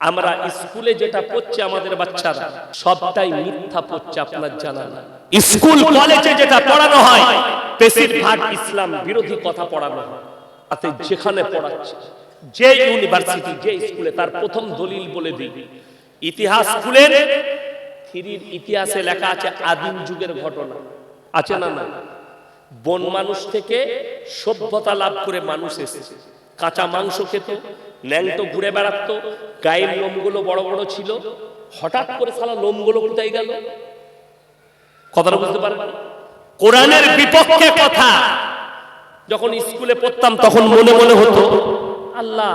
আমরা স্কুলে যেটা পড়ছে আমাদের বাচ্চারা, সবটাই মিথ্যা পড়ছে আপনার জানা। স্কুল, কলেজে যেটা পড়ানো হয়, বেশিরভাগ ইসলাম বিরোধী কথা পড়ানো হয়। তাতে যেখানে পড়াচ্ছে, যে ইউনিভার্সিটি, যে স্কুলে, তার প্রথম দলিল বলে দিই। ইতিহাস স্কুলের, থ্রির ইতিহাসে লেখা আছে আদিম যুগের ঘটনা। আছে না না বন মানুষ থেকে সভ্যতা লাভ করে মানুষ এসেছে। কাঁচা মাংস খেত ন্যাংটো ঘুরে বেড়াতো গায়ের লোমগুলো বড় বড় ছিল। হঠাৎ করে সালা লোমগুলো কোথায় গেল। কথাটা বুঝতে পারেন কোরআনের বিপক্ষে কথা। যখন স্কুলে পড়তাম তখন মনে মনে হতো আল্লাহ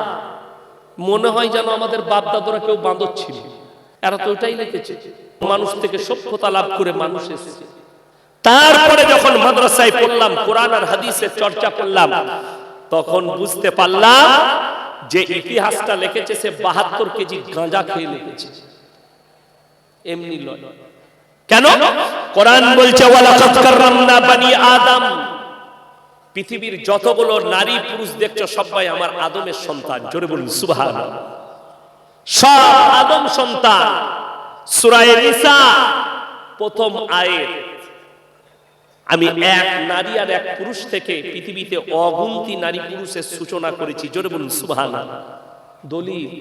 মনে হয় যেন আমাদের বাপ দাদুরা কেউ বাঁদর ছিল। এরা তো ওটাই লিখেছে। মানুষ থেকে সভ্যতা লাভ করে মানুষ এসেছে। তারপরে যখন মাদ্রাসায় পড়লাম কোরআন আর হাদিসের চর্চা করলাম তখন বুঝতে পারলাম যে ইতিহাসটা লিখেছে সে বাহাত্তর কেজি গাঁজা খেয়ে লিখেছে এমনি লয়। কেন? কোরআন বলছে বানি আদম। পৃথিবীর যতগুলো নারী পুরুষ দেখছ, সবাই আমার আদমের সন্তান। জোরে বলুন, সুবহানাল্লাহ। সব আদম সন্তান। সূরা নিসা, প্রথম আয়াত আমি এক নারী আর এক পুরুষ থেকে পৃথিবীতে অগুন্তি নারী পুরুষের সূচনা করেছি। জোরে বলুন সুবহানাল্লাহ। দলিল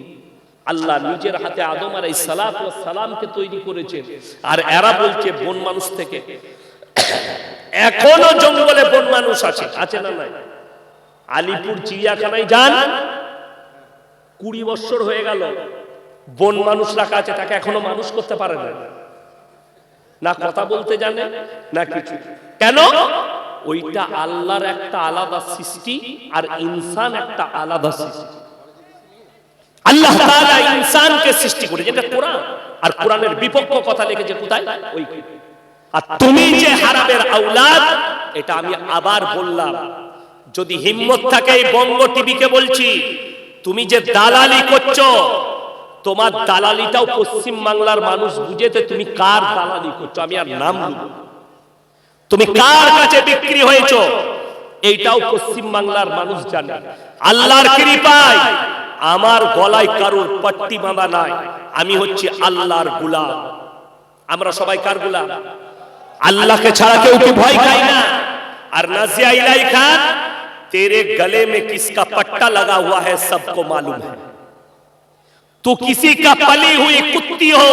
আল্লাহ নিজের হাতে আদম আর এই সালাত ও সালামকে তৈরি করেছেন আর এরা বলছে বন মানুষ থেকে। এখনও জঙ্গলে বন মানুষ আছে। আছে না নাই? আলিপুর চিড়িয়াখানায় যান। কুড়ি বছর হয়ে গেল। বন মানুষ রাখা আছে তাকে এখনও মানুষ করতে পারে না। না কথা বলতে জানে না কিছু। কেন? ওইটা আল্লাহর একটা আলাদা সৃষ্টি আর ইনসান একটা আলাদা সৃষ্টি। আল্লাহ তাআলা ইনসানকে সৃষ্টি করেছে। এটা কোরআন। আর কোরআনের বিপক্ষ কথা লিখেছে কোথায়? ওই আর তুমি যে হারামের আওলাদ এটা আমি আবার বললাম। যদি হিম্মত থাকে এই বঙ্গ টিভিকে বলছি তুমি যে দালালি করছ তোমার দালালিটাও পশ্চিম বাংলার মানুষ বুঝেতে তুমি কার দালালি করছ আমি আর নাম না। তুমি কার কাছে বিক্রি হয়েছো এইটাও পশ্চিম বাংলার মানুষ জানে আল্লাহর কৃপায় আমার গলায় কারোর পট্টি বাঁধা নাই আমি হচ্ছি আল্লাহর গুলাম আমরা সবাই কার গুলাম আল্লাহকে ছাড়া কেউ কি ভয় খাই না আর নাজিয়া ইলাই খান तेरे गले में किसका पट्टा लगा हुआ है सबको मालूम है तू किसी का पली हुई कुत्ती हो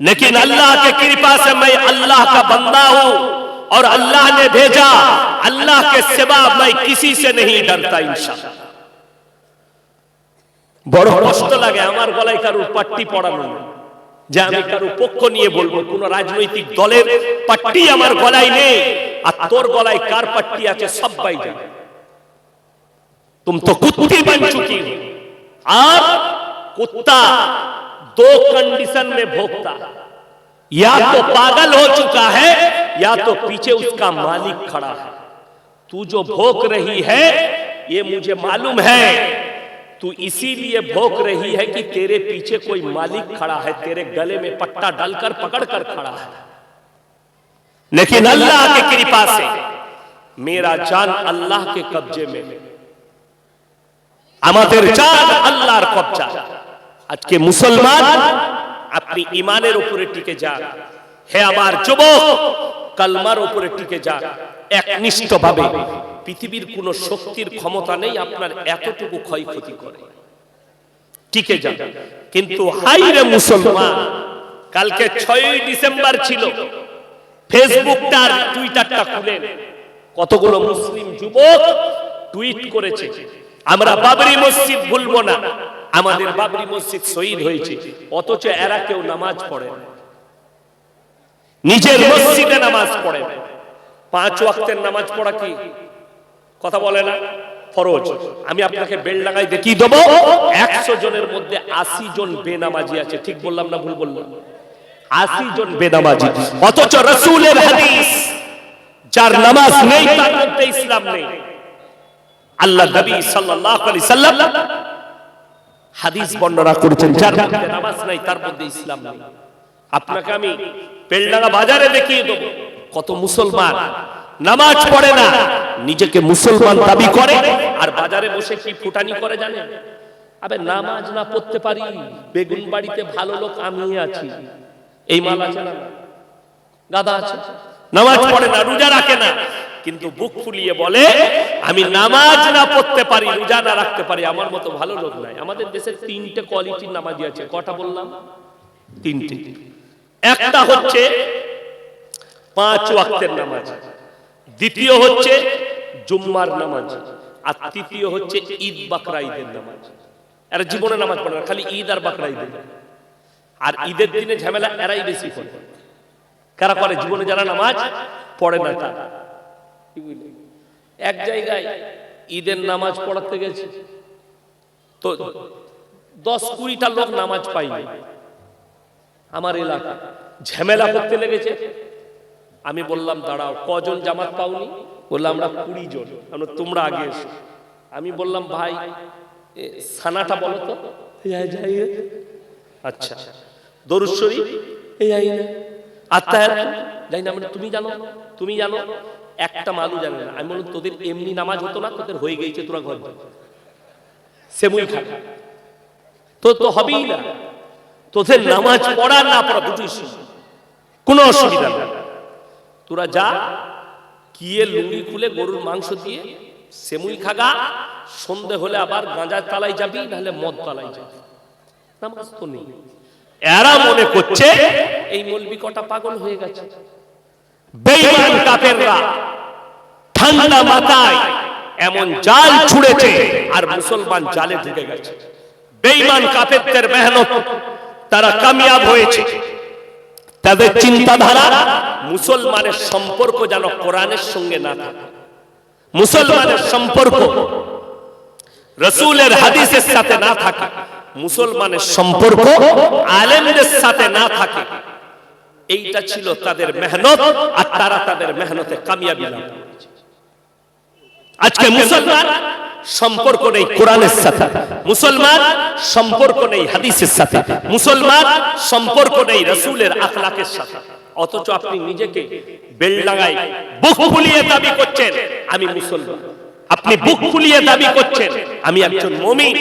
लेकिन अल्लाह के कृपा से मैं अल्लाह का बंदा हूं और अल्लाह ने भेजा अल्लाह के सिवा मैं किसी से नहीं डरता इंशाल्लाह বড় কষ্ট লাগে আমার গলায় কারোর পাট্টি পড়ানো নেই। যে আমি কারো পক্ষ নিয়ে বলবো কোন রাজনৈতিক দলের পাট্টি আমার গলায় নেই আর তোর গলায় কার পাট্টি আছে সবাই জানে तुम तो कुत्ती बन चुकी हो और कुत्ता दो कंडीशन में भोगता या तो पागल हो चुका है या तो पीछे उसका मालिक खड़ा है तू जो भोग रही है ये मुझे मालूम है तू इसीलिए भोग रही है कि तेरे पीछे कोई मालिक खड़ा है तेरे गले में पट्टा डालकर पकड़ कर खड़ा है लेकिन अल्लाह की कृपा से मेरा जान अल्लाह के कब्जे में है আমাদের চাঁদ আল্লাহর কবজা আজকে মুসলমান, আপনি ইমানের উপরে টিকে যান। হে আমার যুবক, কালমার উপরে টিকে যান। একনিষ্ঠ ভাবে পৃথিবীর কোন শক্তির ক্ষমতা নেই, আপনার এতটুকু ক্ষয়ক্ষতি করে। টিকে যান। কিন্তু হাই রে মুসলমান, কালকে ছয়ই ডিসেম্বর ছিল। ফেসবুকটা আর টুইটারটা খুলেন। কতগুলো মুসলিম যুবক টুইট করেছে, আমরা বাবরি মসজিদ ভুলবো না। আমাদের বাবরি মসজিদ শহীদ হয়েছে। অথচ এরা কেউ নামাজ পড়ে। নিজের মসজিদে নামাজ পড়ে পাঁচ ওয়াক্তের নামাজ পড়া কি? কথা বলে না? ফরজ। আমি আপনাকে বেল লাগাই দেখিয়ে দেবো। একশো জনের মধ্যে আশি জন বেনামাজি আছে। ঠিক বললাম না ভুল বললাম? আশি জন বেনামাজি। অথচ রসুলের হাদিস যার নামাজ নেই তার মধ্যে ইসলাম নেই। আল্লাহ নবী সাল্লাল্লাহু আলাইহি সাল্লাম হাদিস বর্ণনা করেছেন, যার মধ্যে নামাজ নাই, তার মধ্যে ইসলাম নেই। আপনাকে আমি পেলডাঙ্গা বাজারে দেখিয়ে দেব, কত মুসলমান নামাজ পড়ে না, নিজেকে মুসলমান দাবি করে, আর বাজারে বসে কি ফুটানি করে জানেন? আবে নামাজ না পড়তে পারি, বেগুন বাড়িতে ভালো লোক আমি আছি। এই মাল আছে গাদা আছে? নামাজ পড়ে না, রোজা রাখে না। কিন্তু বুক ফুলিয়ে বলে, আমি নামাজ না পড়তে পারি, রোজা না রাখতে পারি। আমার মতো ভালো লোক নাই। আমাদের দেশে তিনটে কোয়ালিটির নামাজি আছে। কটা বললাম? তিনটে। একটা হচ্ছে পাঁচ ওয়াক্তের নামাজ। দ্বিতীয় হচ্ছে জুম্মার নামাজ। আর তৃতীয় হচ্ছে ঈদ বাকরা ঈদের নামাজ। এরা জীবনে নামাজ পড়ে না, খালি ঈদ আর বাকরা ঈদের। আর ঈদের দিনে ঝামেলা এরাই বেশি করে। কারা করে? জীবনে যারা নামাজ পড়ে না তারা। কি বুঝলে? এক জায়গায় ঈদের নামাজ পড়াতে গেছে। তো দশ কুড়িটা লোক নামাজ পাইনি আমার এলাকা ঝামেলা করতে লেগেছে। আমি বললাম দাঁড়াও কজন জামাত পাওনি? বললাম আমরা কুড়ি জন। আমরা তোমরা আগে এসো। আমি বললাম ভাই সানাটা বলো তো। আচ্ছা দরুদ শরীফ? এই আত্মায়াত? যাই না মানে তুমি জানো তুমি জানো। একটা মালু জানে না। আমি বললাম, তোদের এমনি নামাজ হতো না? তোদের হয়ে গেছে তোরা ঘর সেমুই খা তো তো হবেই না। তোদের নামাজ পড়া না পড়া দুটোই। কোনো অসুবিধা নেই। তোরা যা, কিয়ে লুঙ্গি খুলে গরুর মাংস দিয়ে সেমুই খাগা। সন্ধে হলে আবার গাঁজার তালাই যাবি, নাহলে মদ তালাই যাবি। নামাজ তো নেই। এরা মনে করছে, এই মলবি কটা পাগল হয়ে গেছে। বেঈমান কাফেররা। ঠান্ডা মাথায় এমন জাল ছুড়েছে আর মুসলমান জালে ঢুকে গেছে। বেঈমান কাফেরদের মেহনত তারা কামিয়াব হয়েছে। তাদের চিন্তাধারা মুসলমানের সম্পর্ক যেন কোরআনের সঙ্গে না থাকে। মুসলমানের সম্পর্ক রসুলের হাদিসের সাথে না থাকে। মুসলমানের সম্পর্ক আলেমদের সাথে না থাকে। এইটা ছিল তাদের মেহনত আর তারা তাদের মেহনতে কামিয়াবি লাভ আজকে মুসলমান সম্পর্ক নেই কোরআনের সাথে। মুসলমান সম্পর্ক নেই হাদিসের সাথে। মুসলমান সম্পর্ক নেই রসুলের আখলাকের সাথে। অথচ আপনি নিজেকে বেলডাঙ্গায় বুক ফুলিয়ে দাবি করছেন আমি মুসলমান। আপনি বুক ফুলিয়ে দাবি করছেন। আমি একজন মমিন।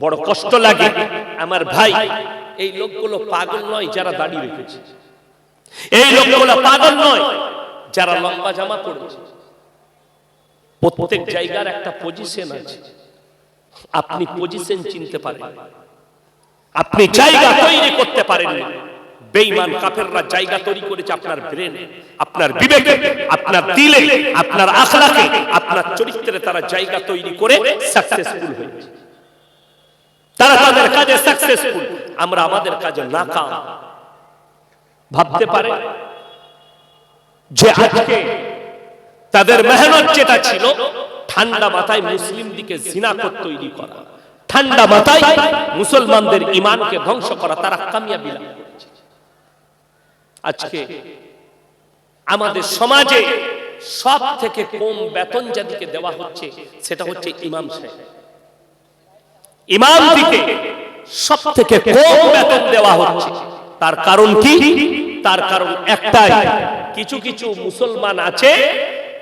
বড় কষ্ট লাগে আমার ভাই। এই লোকগুলো পাগল নয় যারা দাঁড়িয়ে রেখেছে এই লোকগুলো পাগল নয়, যারা লম্বা জামা পড়েছে প্রত্যেক জায়গার একটা পজিশন আছে। আপনি পজিশন চিনতে পারেন। আপনি জায়গা তৈরি করতে পারেন বেঈমান কাফেররা জায়গা তৈরি করেছে আপনার ব্রেন আপনার বিবেকে, আপনার দিলে, আপনার আখলাকে, আপনার চরিত্রে তারা জায়গা তৈরি করে সাকসেসফুল হয়েছে। তারা তাদের কাজে সাকসেসফুল আমরা আমাদের কাজে নাকাম। ভাবতে পারে যে আজকে তাদের মেহনত যেটা ছিল ঠান্ডা মাথায় মুসলিম দিকে জিনাকত তৈরি করা। ঠান্ডা মাথায় মুসলমানদের ইমানকে ধ্বংস করা তারা কামিয়াবি লাভ করেছে। আজকে আমাদের সমাজে সব থেকে কম বেতন যাদিকে দেওয়া হচ্ছে সেটা হচ্ছে ইমাম সাহেব। ইমাম দিকে সব থেকে কম বেতন দেওয়া হচ্ছে। তার কারণ কি? তার কারণ একটাই। কিছু কিছু মুসলমান আছে,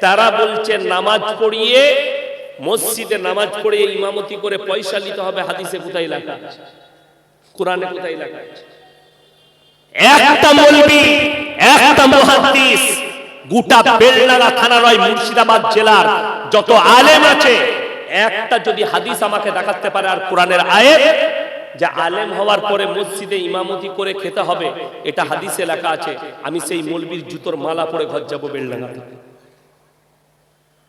তারা বলছে নামাজ পড়িয়ে, মসজিদে নামাজ পড়িয়ে ইমামতি করে পয়সা নিতে হবে হাদিসে কোথায় লেখা কোরআনে কোথায় লেখা একটা মলবি, একটা মুহাদ্দিস, গোটা বেলনাগা থানা নয়, মুর্শিদাবাদ জেলার যত আলেম আছে, একটা যদি হাদিস আমাকে দেখাতে পারে আর কোরআনের আয়াত যে আলেম হওয়ার পরে মসজিদে ইমামতি করে খেতে হবে, এটা হাদিস লেখা আছে, আমি সেই মলবির জুতোর মালা পরে ঘর যাব বেলডাঙ্গা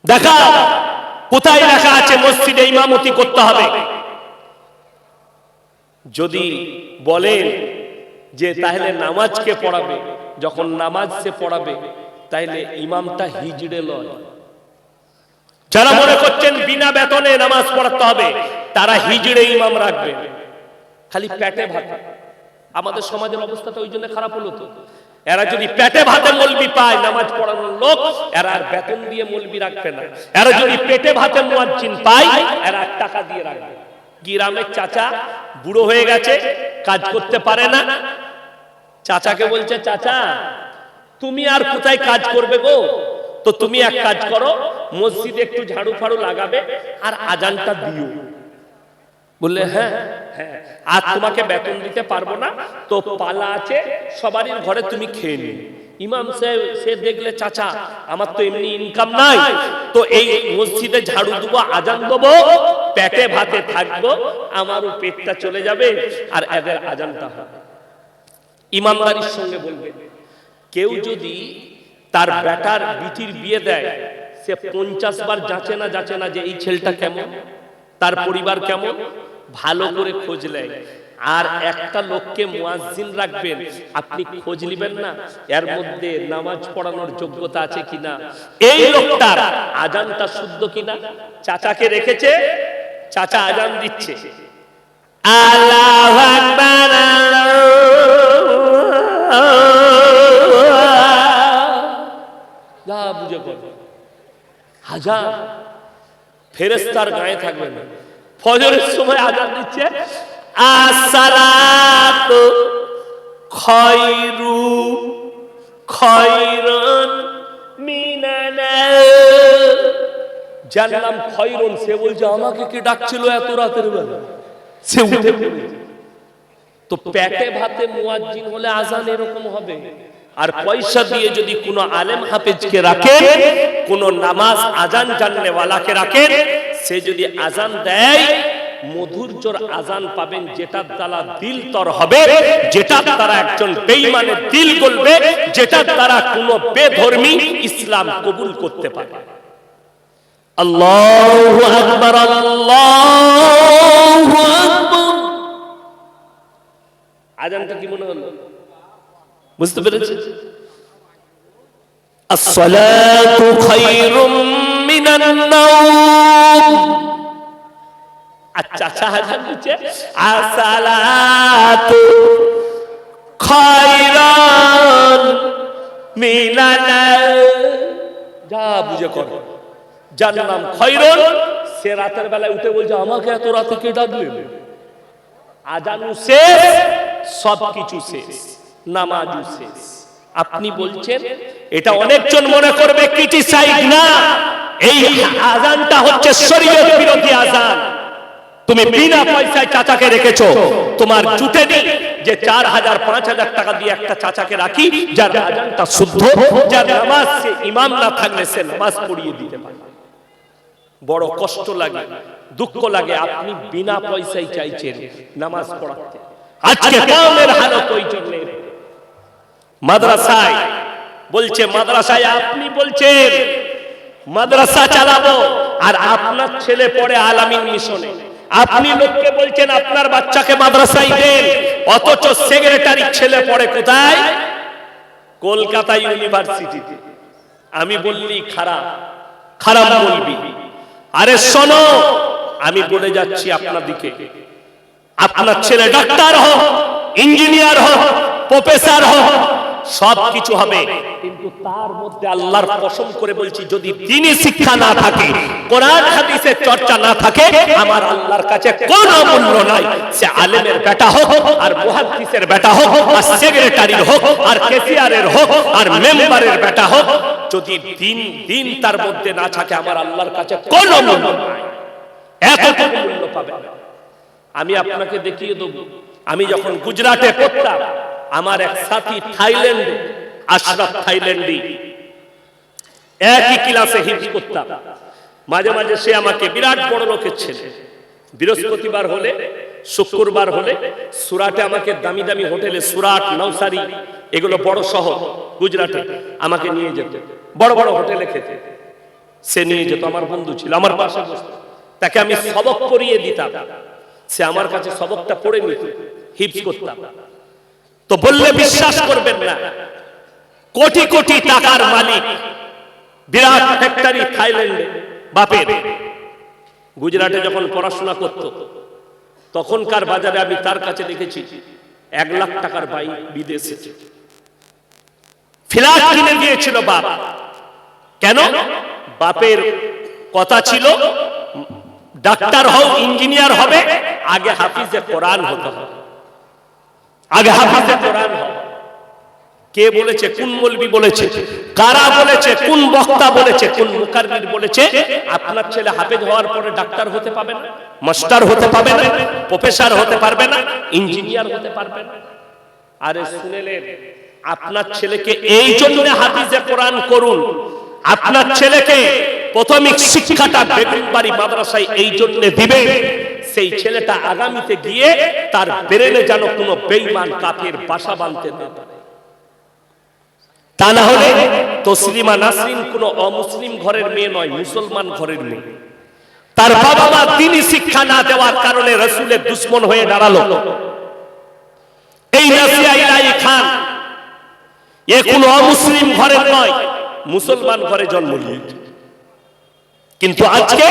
দেখা, কোথায় লেখা আছে মসজিদে ইমামতি করতে হবে? যদি বলেন যে তাহলে নামাজকে পড়াবে? যখন নামাজ সে পড়াবে, তাহলে ইমামটা হিজড়ে লয়। যারা মনে করছেন বিনা বেতনে নামাজ পড়াতে হবে, তারা হিজড়ে ইমাম রাখবে। খালি পেটে ভাত। আমাদের সমাজের অবস্থাটা ওই জন্য খারাপ হলো তো। এরা যদি পেটে ভাতে মলবি পায় নামাজ পড়ানোর লোক এরা আর বেতন দিয়ে মলবি রাখবে না। এরা যদি পেটে ভাতে মুয়াজ্জিন পায় এরা টাকা দিয়ে রাখবে। গ্রামের চাচা বুড়ো হয়ে গেছে কাজ করতে পারে না। চাচাকে বলছে চাচা তুমি আর কোথায় কাজ করবে গো? তো তুমি এক কাজ করো মসজিদে একটু ঝাড়ু ফাড়ু লাগাবে আর আজানটা দিও। বললে হ্যাঁ হ্যাঁ আর তোমাকে বেতন দিতে পারব না তো পালা আছে সবারই ঘরে তুমি খেয়ে নিও। ইমাম সাহেব সে দেখলে চাচা আমার তো এমনি ইনকাম নাই তো এই মসজিদে ঝাড়ু দেবো আজান দেবো পেটে ভাতে থাকব আমারও পেটটা চলে যাবে আর এদের আজানটা হবে। ইমানদারির সঙ্গে বলবে কেউ যদি তার বেটার বিটির বিয়ে দেয় সে পঞ্চাশ বার যাচে না যাচে না যে এই ছেলেটা কেমন তার পরিবার কেমন ভালো করে খোঁজ আর একটা লোককে মুয়াজ্জিন রাখবেন, আপনি খোঁজ নেবেন না, এর মধ্যে নামাজ পড়ানোর যোগ্যতা আছে কিনা? এই লোকটার আজানটা শুদ্ধ কিনা? চাচাকে রেখেছে, চাচা আজান দিচ্ছে। আল্লাহু আকবার যা বুঝে করবে হাজার ফেরেস্তার গায়ে থাকবে না। ফজরের সময় আজান দিচ্ছে। আসসালাতু খায়রু খায়রুন যার নাম খয়রুন, সে বলছে, আমাকে কে ডাকছিল এত রাতের বেলা? সে উঠে তো পেটে ভাতে মুয়াজ্জিন হলে আজান এরকম হবে। আর পয়সা দিয়ে যদি কোনো আলেম হাফেজকে রাখেন, কোন নামাজ আজান জাননেওয়ালাকে রাখেন সে যদি আজান দেয় মধুর্যর আজান পাবেন, যেটার দ্বারা দিল তর হবে, যেটার দ্বারা একজন বেঈমানের দিল গলবে, যেটার দ্বারা কোনো বেধর্মী ইসলাম কবুল করতে পারে। আল্লাহু আকবার আল্লাহু আকবার। আজানটা কি মনে হলো? বুঝতে পেরেছে আসসালাতু খায়রুম মিনান নাওম। আচ্ছা আচ্ছা আসসালাতু খায়রুম মিনান যা বুঝে কর। যার নাম খয়রুন, সে রাতের বেলায় উঠে বলছে, আমাকে এত রাতে কে ডাকলেন আজানু শেষ, সবকিছু শেষ নামাজু শেষ। আপনি বলছেন, এটা অনেকজন মনে করবে ক্রিটিসাইজ না, এই আজানটা হচ্ছে শরীয়ত বিরোধী আজান। তুমি বিনা পয়সায় চাচাকে রেখেছো। তোমার জুটে নি যে চার হাজার পাঁচ হাজার টাকা দিয়ে একটা চাচাকে রাখি যার আজানটা শুদ্ধ যার নামাজ সে ইমাম না থাকলে সে নামাজ পড়িয়ে দিতে পারে। বড় কষ্ট লাগে দুঃখ লাগে আপনি বিনা পয়সায় চাইছেন নামাজ পড়াতে। আজকে কামের হালত ওই জন্য। মাদ্রাসায় বলছে মাদ্রাসায় আপনি বলছেন মাদ্রাসা চালাবো। আর আপনার ছেলে পড়ে আলামিন মিশনে। আপনি লোককে বলছেন, আপনার বাচ্চাকে মাদ্রাসায় দেন, অথচ সেক্রেটারি ছেলে পড়ে কোথায়? কলকাতা ইউনিভার্সিটিতে আমি বললি, খারাপ খারাপ বলবি। আরে, শোনো, আমি বলে যাচ্ছি আপনার দিকে। আপনার ছেলে ডাক্তার হোক, ইঞ্জিনিয়ার হোক, প্রফেসর হোক সব কিছু হবে। কিন্তু তার মধ্যে আল্লাহর কসম করে বলছি যদি দিনই শিক্ষা না থাকে কোরআন হাদিসের চর্চা না থাকে আমার আল্লাহর কাছে কোনো মূল্য নাই। সে আলেমের বেটা হোক আর মুহাদ্দিসের বেটা হোক আর সেক্রেটারির হোক আর কেসিয়ারের হোক আর মেম্বারের বেটা হোক যদি দিন দিন তার মধ্যে না থাকে আমার আল্লাহর কাছে কোনো মূল্য নাই। এতটুকু মূল্য পাবে আমি আপনাকে দেখিয়ে দেবো। আমি যখন গুজরাটে পড়তাম আমার এক সাথী থাইল্যান্ডে, আশরাফ থাইল্যান্ডি একই ক্লাসে হিপস করতাম। মাঝে মাঝে সে আমাকে বিরাট বড় লোকের ছেলে। বৃহস্পতিবার হলে, শুক্রবার হলে সুরাটে আমাকে দামি দামি হোটেলে সুরাট নৌসারি এগুলো বড় শহর, গুজরাটে আমাকে নিয়ে যেত। বড় বড় হোটেলে খেতে। সে নিয়ে যেত, আমার বন্ধু ছিল, আমার পাশে তাকে আমি সবক করিয়ে দিতাম। সে আমার কাছে সবকটা পড়ে নিত হিপস করতাম। তো বললে বিশ্বাস করবেন না। কোটি কোটি টাকার মালিক, বিরাট ফ্যাক্টরি থাইল্যান্ডে, বাপের। গুজরাটে যখন পড়াশোনা করত, তখনকার বাজারে আমি তার কাছে দেখেছি, এক লাখ টাকার বাইক বিদেশে। ফ্ল্যাট কিনে দিয়েছিল বাপ। কেন? বাপের কথা ছিল, ডাক্তার হও, ইঞ্জিনিয়ার হবে, আগে হাফিজে কোরআন হতে। হবে আগে হাফিজে কোরআন কে বলেছে, কোন মলবি বলেছে, কারা বলেছে, কোন বক্তা বলেছে, কোন মুকাররির বলেছে, আপনার ছেলে হাফেজ হওয়ার পরে ডাক্তার হতে পাবে না, মাস্টার হতে পাবে না, প্রফেসর হতে পারবে না, ইঞ্জিনিয়ার হতে পারবে না। আরে শুনেলেন, আপনার ছেলেকে এই জন্য হাফিজে কোরআন করুন। আপনার ছেলেকে প্রাথমিক শিক্ষাটা বেগুনবাড়ি মাদ্রাসায় এই জন্য দিবে। সেই ছেলেটা আগামীতে গিয়ে তার ব্রেনে যেন কোনো বেইমান কাফের বাসা বাঁধতে না পারে। তা না হলে তসলিমা নাসরিন কোনো অমুসলিম ঘরের মেয়ে নয়, মুসলমান ঘরের মেয়ে। তার বাবা মা তিনি শিক্ষা না দেওয়ার কারণে রসুলের দুশ্মন হয়ে দাঁড়াল। এই নাসিয়া ইলাই খান, এ কোনো অমুসলিম ঘরের নয়, মুসলমান ঘরে জন্ম নিয়েছে। কিন্তু আজকে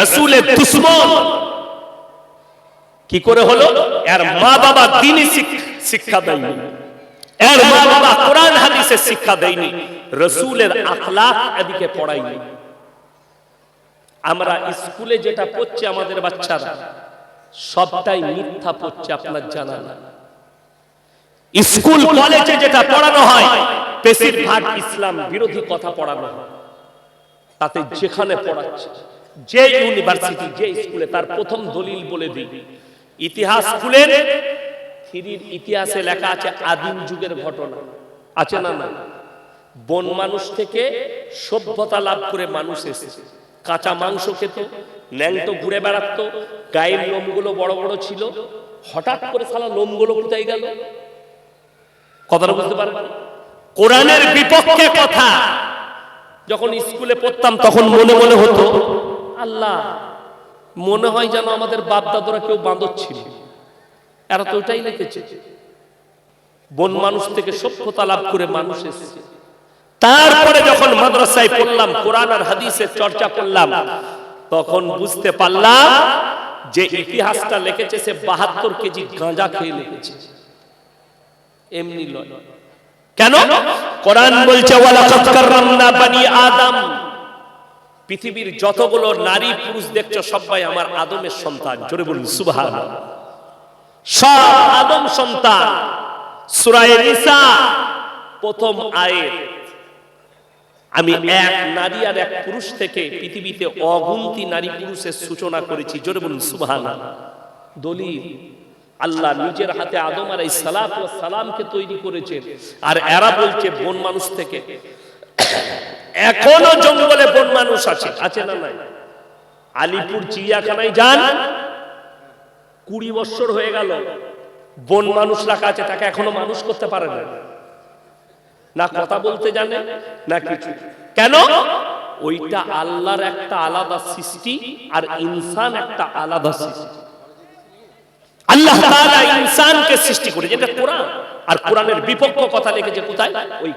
রসুলের দুশ্মন কি করে হলো? এর মা বাবা দিনই শিক্ষা দেয়নি। এর মা বাবা কোরআন হাদিসের শিক্ষা দেয়নি। রসুলের আখলাক এদিকে পড়ায়নি। আমরা স্কুলে যেটা পড়ছে আমাদের বাচ্চারা, সবটাই মিথ্যা পড়ছে আপনার জানা না স্কুল, কলেজে যেটা পড়ানো হয়, বেশিরভাগ ইসলাম বিরোধী কথা পড়ানো হয়। তাতে যেখানে পড়াচ্ছে, যে ইউনিভার্সিটি, যে স্কুলে, তার প্রথম দলিল বলে দিই। ইতিহাস স্কুলের থিরির ইতিহাসে লেখা আছে আদিম যুগের ঘটনা। আছে না না বন মানুষ থেকে সভ্যতা লাভ করে মানুষ এসেছে। কাঁচা মাংস খেত, ন্যাংটো ঘুরে বেড়াতো, গায়ের লোমগুলো বড় বড় ছিল। হঠাৎ করে সালা লোমগুলো কোথায় গেল? কথাটা বুঝতে পারবেন কোরআনের বিপক্ষে কথা। যখন স্কুলে পড়তাম, তখন মনে মনে হতো, আল্লাহ মনে হয় যেন আমাদের বাপ দাদুরা কেউ বাঁদর ছিল। এরা তো ওটাই লিখেছে। বন মানুষ থেকে সভ্যতা লাভ করে মানুষ এসেছে। তারপরে যখন মাদ্রাসায় পড়লাম, কোরআন আর হাদিসের চর্চা করলাম, তখন বুঝতে পারলাম যে ইতিহাসটা লিখেছে সে বাহাত্তর কেজি গাঁজা খেয়ে লিখেছে। এমনি লয়। কেন? কোরআন বলছে, ওয়ালাকাদ কাররামনা বানি আদম। পৃথিবীর যতগুলো নারী পুরুষ দেখছ, সবাই আমার আদমের সন্তান। জোরে বলুন, সুবহানাল্লাহ। সব আদম সন্তান। প্রথম আয়াত। আমি এক নারী আর এক পুরুষ থেকে পৃথিবীতে অগুন্তি নারী পুরুষের সূচনা করেছি। জোরে বলুন, সুবহানাল্লাহ। দলিল, আল্লাহ নিজের হাতে আদম আর সালাত ও সালামকে তৈরি করেছেন আর এরা বলছে, বন মানুষ থেকে। এখনও জঙ্গলে বন মানুষ আছে। আছে না নাই? আলিপুর, চিড়িয়াখানায় যান। কুড়ি বছর হয়ে গেল। বন মানুষ রাখা আছে, তাকে এখনও মানুষ করতে পারে না। না কথা বলতে জানে, না কিছু। কেন? ওইটা আল্লাহর একটা আলাদা সৃষ্টি আর ইনসান একটা আলাদা সৃষ্টি। আল্লাহ ইনসানকে সৃষ্টি করে যেটা কোরআন। আর কোরআনের বিপক্ষ কথা লিখেছে কোথায়? ওই